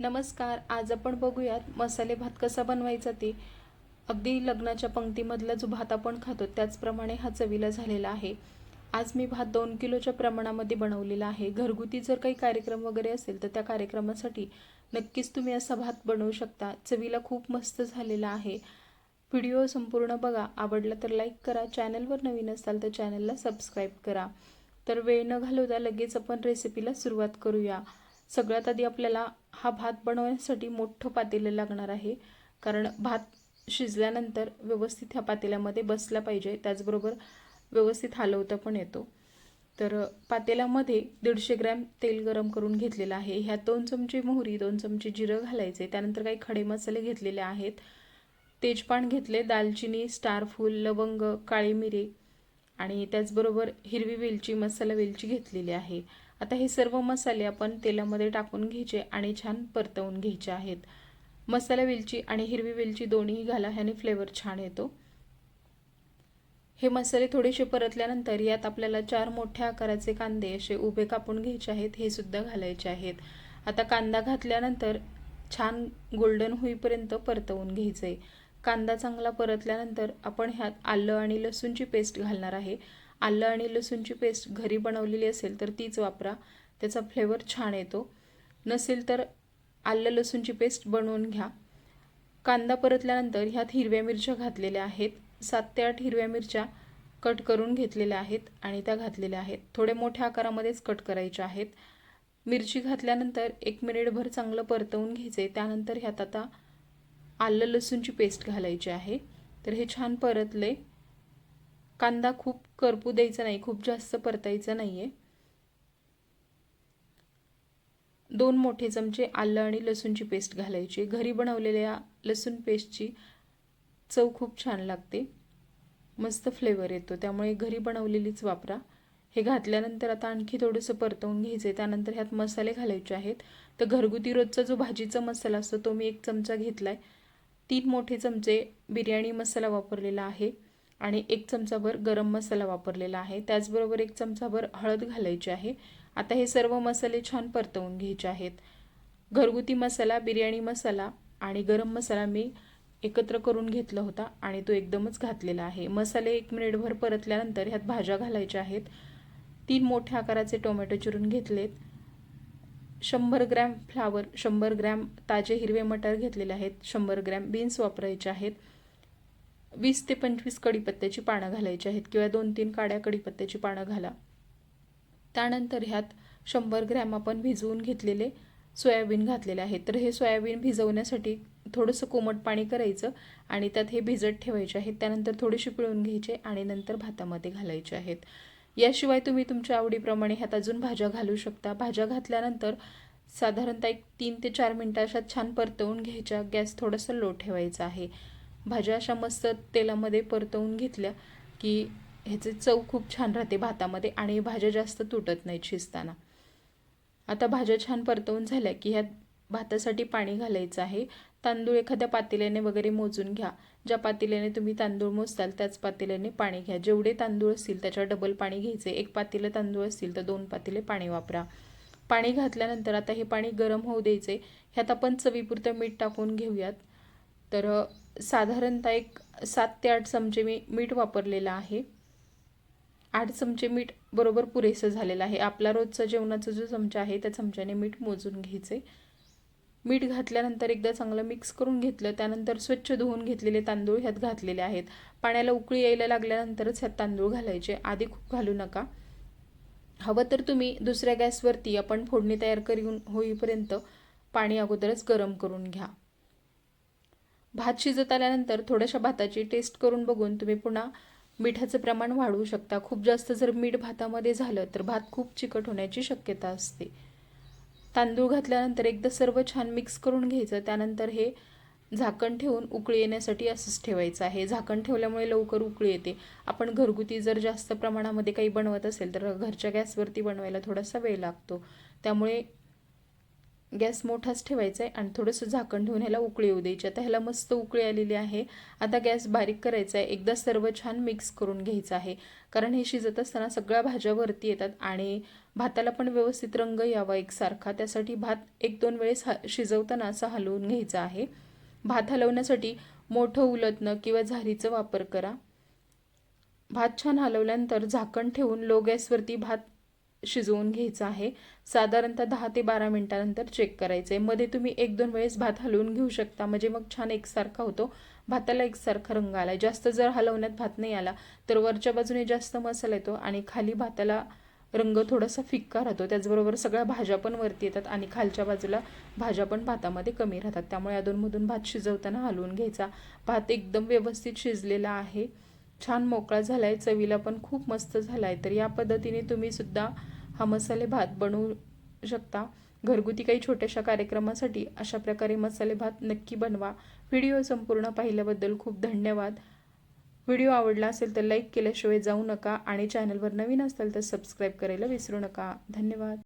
नमस्कार आज आपण बघूयात मसाले भात कसा बनवायचा ते. अगदी लग्नाच्या पंक्तीमधला जो भात आपण खातो त्याचप्रमाणे हा चवीला झालेला आहे. आज मी भात दोन किलोच्या प्रमाणामध्ये बनवलेला आहे. घरगुती जर काही कार्यक्रम वगैरे असेल तर त्या कार्यक्रमासाठी नक्कीच तुम्ही असा भात बनवू शकता. चवीला खूप मस्त झालेला आहे. व्हिडिओ संपूर्ण बघा. आवडला तर लाईक करा. चॅनलवर नवीन असाल तर चॅनलला सबस्क्राईब करा. तर वेळ न घालवता लगेच आपण रेसिपीला सुरुवात करूया. सगळ्यात आधी आपल्याला हा भात बनवण्यासाठी मोठं पातेलं लागणार आहे. कारण भात शिजल्यानंतर व्यवस्थित ह्या पातेल्यामध्ये बसला पाहिजे. त्याचबरोबर व्यवस्थित हलवता पण येतो. तर पातेल्यामध्ये दीडशे ग्रॅम तेल गरम करून घेतलेलं आहे. ह्यात दोन चमचे मोहरी दोन चमचे जिरं घालायचे. त्यानंतर काही खडे मसाले घेतलेले आहेत. तेजपान घेतले दालचिनी स्टारफूल लवंग काळी मिरी आणि त्याचबरोबर हिरवी वेलची मसाला वेलची घेतलेली आहे. आता हे सर्व मसाले आपण तेलामध्ये टाकून घ्यायचे आणि छान परतवून घ्यायचे आहेत. मसाला वेलची आणि हिरवी वेलची दोन्ही घाला ह्याने फ्लेवर छान येतो. हे मसाले थोडेसे परतल्यानंतर यात आपल्याला चार मोठ्या आकाराचे कांदे असे उभे कापून घ्यायचे आहेत हे सुद्धा घालायचे आहेत. आता कांदा घातल्यानंतर छान गोल्डन होईपर्यंत परतवून घ्यायचं. आहे कांदा चांगला परतल्यानंतर आपण ह्यात आलं आणि लसूणची पेस्ट घालणार आहे. आलं आणि लसूणची पेस्ट घरी बनवलेली असेल तर तीच वापरा. त्याचा फ्लेवर छान येतो. नसेल तर आलं लसूणची पेस्ट बनवून घ्या. कांदा परतल्यानंतर ह्यात हिरव्या मिरच्या घातलेल्या आहेत. सात ते आठ हिरव्या मिरच्या कट करून घेतलेल्या आहेत आणि त्या घातलेल्या आहेत. थोडे मोठ्या आकारामध्येच कट करायच्या आहेत. मिरची घातल्यानंतर एक मिनिटभर चांगलं परतवून घ्यायचे. त्यानंतर ह्यात आता आलं लसूणची पेस्ट घालायची आहे. तर हे छान परतले. कांदा खूप करपू द्यायचा नाही खूप जास्त परतायचं नाही आहे दोन मोठे चमचे आलं आणि लसूणची पेस्ट घालायची. घरी बनवलेल्या लसूण पेस्टची चव खूप छान लागते. मस्त फ्लेवर येतो. त्यामुळे घरी बनवलेलीच वापरा. हे घातल्यानंतर आता आणखी थोडंसं परतवून घ्यायचं आहे त्यानंतर ह्यात मसाले घालायचे आहेत. तर घरगुती रोजचा जो भाजीचा मसाला असतो तो मी एक चमचा घेतला आहे तीन मोठे चमचे बिर्याणी मसाला वापरलेला आहे आणि एक चमचाभर गरम मसाला वापरलेला आहे. त्याचबरोबर एक चमचाभर हळद घालायची आहे. आता हे सर्व मसाले छान परतवून घ्यायचे आहेत. घरगुती मसाला बिर्याणी मसाला आणि गरम मसाला मी एकत्र करून घेतला होता आणि तो एकदमच घातलेला आहे. मसाले एक मिनिटभर परतल्यानंतर ह्यात भाज्या घालायच्या आहेत. तीन मोठ्या आकाराचे टोमॅटो चिरून घेतलेत. शंभर ग्रॅम फ्लावर शंभर ग्रॅम ताजे हिरवे मटार घेतलेले आहेत शंभर ग्रॅम बीन्स वापरायचे आहेत वीस ते पंचवीस कडीपत्त्याची पानं घालायची आहेत किंवा दोन तीन काड्या कडीपत्त्याची पानं घाला. त्यानंतर ह्यात शंभर ग्रॅम आपण भिजवून घेतलेले सोयाबीन घातलेले आहेत. तर हे सोयाबीन भिजवण्यासाठी थोडंसं कोमट पाणी करायचं आणि त्यात हे भिजत ठेवायचे आहेत. त्यानंतर थोडेसे पिळून घ्यायचे आणि नंतर भातामध्ये घालायचे आहेत. याशिवाय तुम्ही तुमच्या आवडीप्रमाणे ह्यात अजून भाज्या घालू शकता. भाज्या घातल्यानंतर साधारणतः एक तीन ते चार मिनटं अशा छान परतवून घ्यायच्या. गॅस थोडंसं लो ठेवायचा आहे. भाज्या अशा मस्त तेलामध्ये परतवून घेतल्या की ह्याचे चव खूप छान राहते भातामध्ये आणि भाज्या जास्त तुटत नाहीत शिजताना. आता भाज्या छान परतवून झाल्या की ह्यात भातासाठी पाणी घालायचं आहे. तांदूळ एखाद्या पातेल्याने वगैरे मोजून घ्या. ज्या पातेल्याने तुम्ही तांदूळ मोजताल त्याच पातेल्याने पाणी घ्या. जेवढे तांदूळ असतील त्याच्यावर डबल पाणी घ्यायचे. एक पातेलं तांदूळ असतील तर दोन पातेले पाणी वापरा. पाणी घातल्यानंतर आता हे पाणी गरम होऊ द्यायचे ह्यात आपण चवीपुरतं मीठ टाकून घेऊयात. तर साधारणतः एक सात ते आठ चमचे मी मीठ वापरलेलं आहे. आठ चमचे मीठ बरोबर पुरेसं झालेलं आहे. आपला रोजचा जेवणाचा जो चमचा आहे त्या चमच्याने मीठ मोजून घ्यायचे मीठ घातल्यानंतर एकदा चांगलं मिक्स करून घेतलं त्यानंतर स्वच्छ धुवून घेतलेले तांदूळ ह्यात घातलेले आहेत. पाण्याला उकळी यायला लागल्यानंतरच ह्यात तांदूळ घालायचे. आधी खूप घालू नका. हवं तर तुम्ही दुसऱ्या गॅसवरती आपण फोडणी तयार करून होईपर्यंत पाणी अगोदरच गरम करून घ्या. भात शिजत आल्यानंतर थोड्याशा भाताची टेस्ट करून बघून तुम्ही पुन्हा मिठाचं प्रमाण वाढवू शकता. खूप जास्त जर मीठ भातामध्ये झालं तर भात खूप चिकट होण्याची शक्यता असते. तांदूळ घातल्यानंतर एकदा सर्व छान मिक्स करून घ्यायचं. त्यानंतर हे झाकण ठेवून उकळी येण्यासाठी असंच ठेवायचं आहे. झाकण ठेवल्यामुळे लवकर उकळी येते. आपण घरगुती जर जास्त प्रमाणामध्ये काही बनवत असेल तर घरच्या गॅसवरती बनवायला थोडासा वेळ लागतो. त्यामुळे गॅस मोठाच ठेवायचा आहे आणि थोडंसं झाकण ठेवून ह्याला उकळी येऊ द्यायची. आता ह्याला मस्त उकळी आलेली आहे. आता गॅस बारीक करायचा आहे. एकदा सर्व छान मिक्स करून घ्यायचं आहे. कारण हे शिजत असताना सगळ्या भाज्या वरती येतात आणि भाताला पण व्यवस्थित रंग यावा एकसारखा. त्यासाठी भात एक दोन वेळेस हा शिजवताना असा हलवून घ्यायचा आहे. भात हलवण्यासाठी मोठं उलटणं किंवा झारीचा वापर करा. भात छान हलवल्यानंतर झाकण ठेवून लो गॅसवरती भात शिजवून घ्यायचं आहे. साधारणतः दहा ते बारा मिनटानंतर चेक करायचं आहे मध्ये तुम्ही एक दोन वेळेस भात हलवून घेऊ शकता. म्हणजे मग छान एकसारखा होतो. भाताला एकसारखा रंग आला जास्त जर हलवण्यात भात नाही आला तर वरच्या बाजूने जास्त मसाला येतो आणि खाली भाताला रंग थोडासा फिक्का राहतो. त्याचबरोबर सगळ्या भाज्या पण वरती येतात आणि खालच्या बाजूला भाज्या पण भातामध्ये कमी राहतात. त्यामुळे अधूनमधून भात शिजवताना हलवून घ्यायचा. भात एकदम व्यवस्थित शिजलेला आहे. छान मोकळा झाला आहे चवीला पण खूप मस्त झाला आहे तर या पद्धतीने तुम्ही सुद्धा हा मसाले भात बनवू शकता. घरगुती काही छोट्याशा कार्यक्रमासाठी अशा प्रकारे मसाले भात नक्की बनवा. व्हिडिओ संपूर्ण पाहिल्याबद्दल खूप धन्यवाद. व्हिडिओ आवडला असेल तर लाईक केल्याशिवाय जाऊ नका आणि चॅनलवर नवीन असाल तर सबस्क्राईब करायला विसरू नका. धन्यवाद.